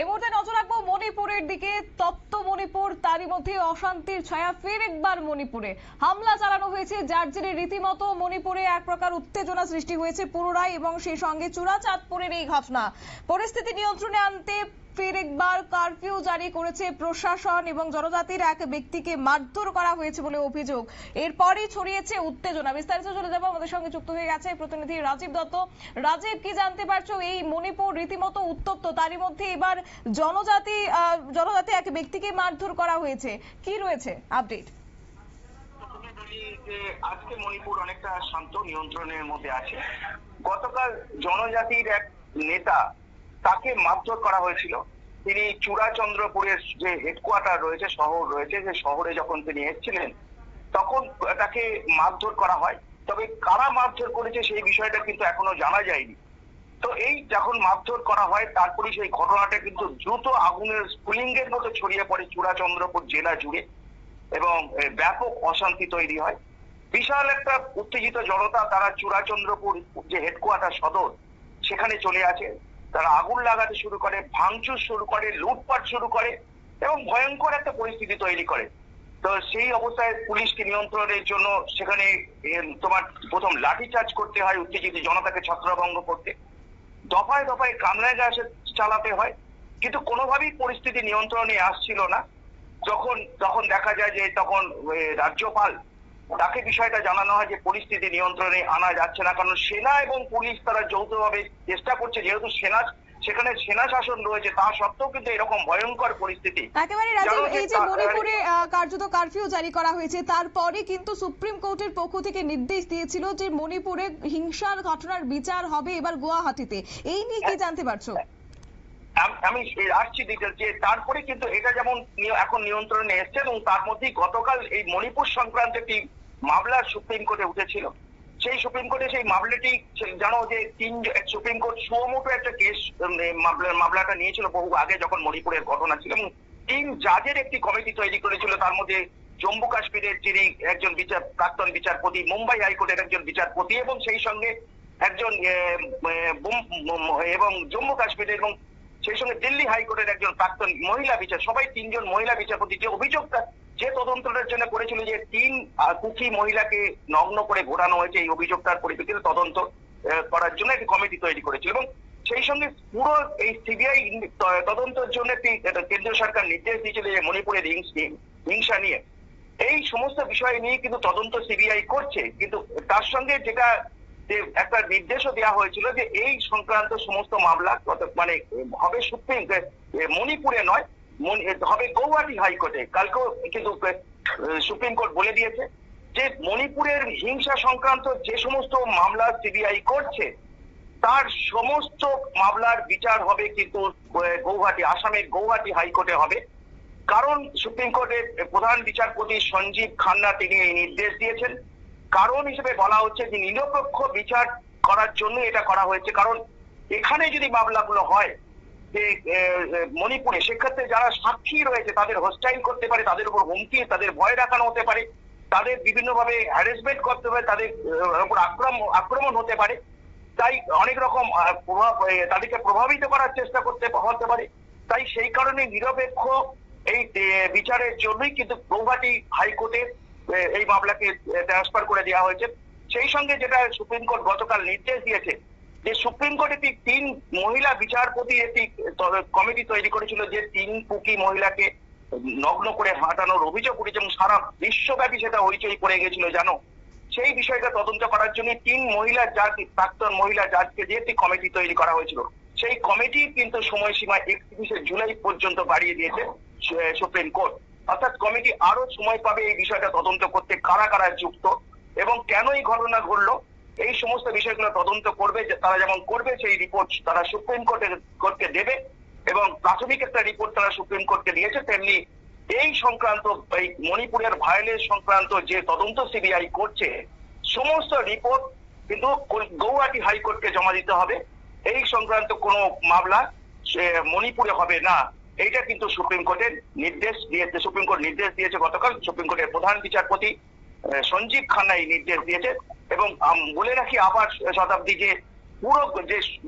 এই মুহূর্তে নজর রাখব মণিপুরের দিকে। তপ্ত মণিপুর, তারই মধ্যে অশান্তির ছায়া ফের একবার মণিপুরে। হামলা চালানো হয়েছে, যার জেরে রীতিমতো মণিপুরে এক প্রকার উত্তেজনা সৃষ্টি হয়েছে পুনরায় এবং সেই সঙ্গে চূড়াচাঁদপুরের এই ঘটনা। পরিস্থিতি নিয়ন্ত্রণে আনতে ফের একবার কারফিউ জারি করেছে প্রশাসন এবং জনজাতির এক ব্যক্তিকে মারধর করা হয়েছে বলে অভিযোগ। এরপরই ছড়িয়েছে উত্তেজনা। বিস্তারিত চলে যাব আমাদের সঙ্গে যুক্ত হয়ে গেছে প্রতিনিধি রাজীব দত্ত। রাজীব, কি জানতে পারছ এই মণিপুর রীতিমতো উত্তপ্ত? তারই মধ্যে এবার জনজাতি জনজাতি এক ব্যক্তিকে মারধর করা হয়েছে। কি রয়েছে? আপডেট। আজকে মণিপুর অনেকটা শান্ত নিয়ন্ত্রণের মধ্যে আছে। গতকাল জনজাতির এক নেতা তাকে মারধর করা হয়েছিল। তিনি চূড়াচন্দ্রপুরের যে হেডকোয়ার্টার রয়েছে, শহর রয়েছে যে শহরে যখন তিনি এসেছিলেন, তখন তাকে মারধর করা হয়। তবে কারা মারধর করেছে সেই বিষয়টা কিন্তু এখনও জানা যায়নি। তো এই যখন মারধর করা হয় তারপরে সেই ঘটনাটা কিন্তু দ্রুত আগুনের স্ফুলিঙ্গের মতো ছড়িয়ে পড়ে চূড়াচন্দ্রপুর জেলা জুড়ে এবং ব্যাপক অশান্তি তৈরি হয়। বিশাল একটা উত্তেজিত জনতা তারা চূড়াচন্দ্রপুর যে হেডকোয়ার্টার সদর, সেখানে চলে আসে। তারা আগুন লাগাতে শুরু করে, ভাঙচুর শুরু করে, লুটপাট শুরু করে এবং ভয়ঙ্কর একটা পরিস্থিতি তৈরি করে। তো সেই অবস্থায় পুলিশকে নিয়ন্ত্রণের জন্য সেখানে তোমার প্রথম লাঠিচার্জ করতে হয় উত্তেজিত জনতাকে ছত্রভঙ্গ করতে। দফায় দফায় কামরায় গ্যাস চালাতে হয়, কিন্তু কোনোভাবেই পরিস্থিতি নিয়ন্ত্রণে আসছিল না। যখন, তখন দেখা যায় যে তখন রাজ্যপাল তাকে বিষয়টা জানানো হয় যে পরিস্থিতি নিয়ন্ত্রণে আনা যাচ্ছে না কারণ সেনা এবং পুলিশ তারা যৌথভাবে চেষ্টা করছে যেহেতু সেনা সেখানে সেনা শাসন রয়েছে তা সত্ত্বেও কিন্তু এরকম ভয়ঙ্কর পরিস্থিতি। একেবারে রাজীব এই যে মণিপুরে কার্যত কারফিউ জারি করা হয়েছে তারপরে কিন্তু সুপ্রিম কোর্টের পক্ষ থেকে নির্দেশ দিয়েছিল যে মণিপুরে হিংসার ঘটনার বিচার হবে এবার গুয়াহাটিতে। এই নিয়ে কি জানতে পারছ? আম- আসছি ডিটেল যে তারপরে কিন্তু এটা যেমন এখন নিয়ন্ত্রণে এসছে এবং তার মধ্যেই গতকাল এই মণিপুর সংক্রান্ত একটি মামলা সুপ্রিম কোর্টে উঠেছিল। সেই সুপ্রিম কোর্টে সেই মামলাটি জানো যে তিন সুপ্রিম কোর্ট সুমোটো একটা কেস মামলাটা নিয়েছিল বহু আগে যখন মণিপুরের ঘটনা ছিল এবং তিন জাজের একটি কমিটি তৈরি করেছিল। তার মধ্যে জম্মু কাশ্মীরের যিনি একজন বিচার প্রাক্তন বিচারপতি, মুম্বাই হাইকোর্টের একজন বিচারপতি এবং সেই সঙ্গে একজন এবং জম্মু কাশ্মীরের এবং সেই সঙ্গে দিল্লি হাইকোর্টের একজন প্রাক্তন মহিলা বিচার, সবাই তিনজন মহিলা বিচারপতি যে অভিযোগটা যে তদন্তটার জন্য করেছিল যে তিন কুকি মহিলাকে নগ্ন করে ঘোরানো হয়েছে এই অভিযোগটার পরিপ্রেক্ষিতে তদন্ত করার জন্য একটি কমিটি তৈরি করেছিল এবং সেই সঙ্গে পুরো এই সিবিআই তদন্তের জন্য কেন্দ্রীয় সরকার নির্দেশ দিয়েছিল যে মণিপুরের হিংসা নিয়ে। এই সমস্ত বিষয় নিয়ে কিন্তু তদন্ত সিবিআই করছে, কিন্তু তার সঙ্গে যেটা যে একটা নির্দেশও দেওয়া হয়েছিল যে এই সংক্রান্ত সমস্ত মামলা মানে হবে সুপ্রিম মণিপুরে নয় হবে গৌহাটি হাইকোর্টে। কালকেও কিন্তু সুপ্রিম কোর্ট বলে দিয়েছে যে মণিপুরের হিংসা সংক্রান্ত যে সমস্ত মামলা সিবিআই করছে, তার সমস্ত মামলার বিচার হবে কিন্তু গৌহাটি আসামের গৌহাটি হাইকোর্টে হবে। কারণ সুপ্রিম কোর্টের প্রধান বিচারপতি সঞ্জীব খান্না, তিনি এই নির্দেশ দিয়েছেন। কারণ হিসেবে বলা হচ্ছে যে নিরপেক্ষ বিচার করার জন্য এটা করা হয়েছে। কারণ এখানে যদি মামলাগুলো হয় যে মণিপুরে সেক্ষেত্রে যারা সাক্ষী রয়েছে তাদের হোস্টাইল করতে পারে তাদের উপর হুমকি তাদের ভয় দেখানো হতে পারে তাদের বিভিন্নভাবে হ্যারাসমেন্ট করতে পারে তাদের উপর আক্রমণ আক্রমণ হতে পারে। তাই অনেক রকম প্রভাব তাদেরকে প্রভাবিত করার চেষ্টা করতে হতে পারে। তাই সেই কারণে নিরপেক্ষ এই বিচারের জন্যই কিন্তু গৌহাটি হাইকোর্টে এ, এই মামলাকে ট্রান্সফার করে দেওয়া হয়েছে। সেই সঙ্গে যেটা সুপ্রিম কোর্ট গতকাল নির্দেশ দিয়েছে, যে সুপ্রিম কোর্ট একটি তিন মহিলা বিচারপতি একটি কমিটি তৈরি করেছিল যে তিন কুকি মহিলাকে নগ্ন করে হাঁটানোর অভিযোগ উঠেছে এবং সারা বিশ্বব্যাপী সেটা হইচই পড়ে গেছিল, জানো? সেই বিষয়টা তদন্ত করার জন্য তিন মহিলা জাজ প্রাক্তন মহিলা জাজকে দিয়ে একটি কমিটি তৈরি করা হয়েছিল। সেই কমিটি কিন্তু সময়সীমা একত্রিশে জুলাই পর্যন্ত বাড়িয়ে দিয়েছে সুপ্রিম কোর্ট। অর্থাৎ কমিটি আরও সময় পাবে এই বিষয়টা তদন্ত করতে, কারা কারা যুক্ত এবং কেন এই ঘটনা ঘটলো, এই সমস্ত বিষয়গুলো তদন্ত করবে তারা যেমন করবে, সেই রিপোর্ট তারা সুপ্রিম কোর্টের, কোর্টকে দেবে এবং প্রাথমিক একটা রিপোর্ট তারা সুপ্রিম কোর্টকে দিয়েছে, তেমনি এই সংক্রান্ত, এই মণিপুরের ভায়োলেন্স সংক্রান্ত যে তদন্ত সিবিআই করছে, সমস্ত রিপোর্ট কিন্তু গৌহাটি হাইকোর্টকে জমা দিতে হবে। এই সংক্রান্ত কোনো মামলা মণিপুরে হবে না। এইটা কিন্তু সুপ্রিম কোর্টের নির্দেশ দিয়েছে, সুপ্রিম কোর্ট নির্দেশ দিয়েছে গতকাল, সুপ্রিম কোর্টের প্রধান বিচারপতি সঞ্জীব খান্না এই নির্দেশ দিয়েছে এবং বলে রাখি আবার শতাব্দী যে পুরো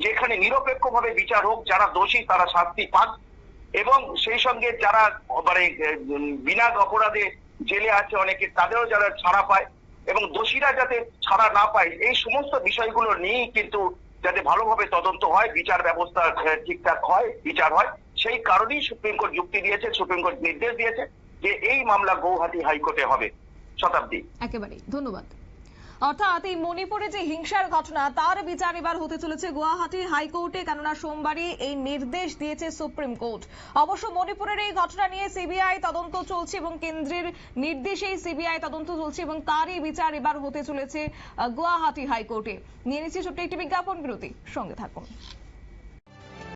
যেখানে নিরপেক্ষভাবে বিচার হোক, যারা দোষী তারা শাস্তি পাক এবং সেই সঙ্গে যারা মানে বিনা অপরাধে জেলে আছে অনেকে, তাদেরও যারা ছাড়া পায় এবং দোষীরা যাতে ছাড়া না পায়, এই সমস্ত বিষয়গুলো নিয়েই কিন্তু যাতে ভালোভাবে তদন্ত হয়, বিচার ব্যবস্থা ঠিকঠাক হয়, বিচার হয়। সেই কারণেই সুপ্রিম কোর্ট যুক্তি দিয়েছে, সুপ্রিম কোর্ট নির্দেশ দিয়েছে যে এই মামলা গৌহাটি হাইকোর্টে হবে, শতাব্দী। একেবারেই, ধন্যবাদ। অর্থাৎ এই মণিপুরে যে হিংসার ঘটনা, তার বিচার এবার হতে চলেছে গুয়াহাটি হাইকোর্টে, কেননা সোমবারই এই নির্দেশ দিয়েছে সুপ্রিম কোর্ট। অবশ্য মণিপুরের এই ঘটনা নিয়ে সিবিআই তদন্ত চলছে এবং কেন্দ্রের নির্দেশেই সিবিআই তদন্ত চলছে এবং তারই বিচার এবার হতে চলেছে গুয়াহাটি হাইকোর্টে। নিয়ে নিচ্ছি ছোট্ট একটি বিজ্ঞাপন বিরতি, সঙ্গে থাকুন।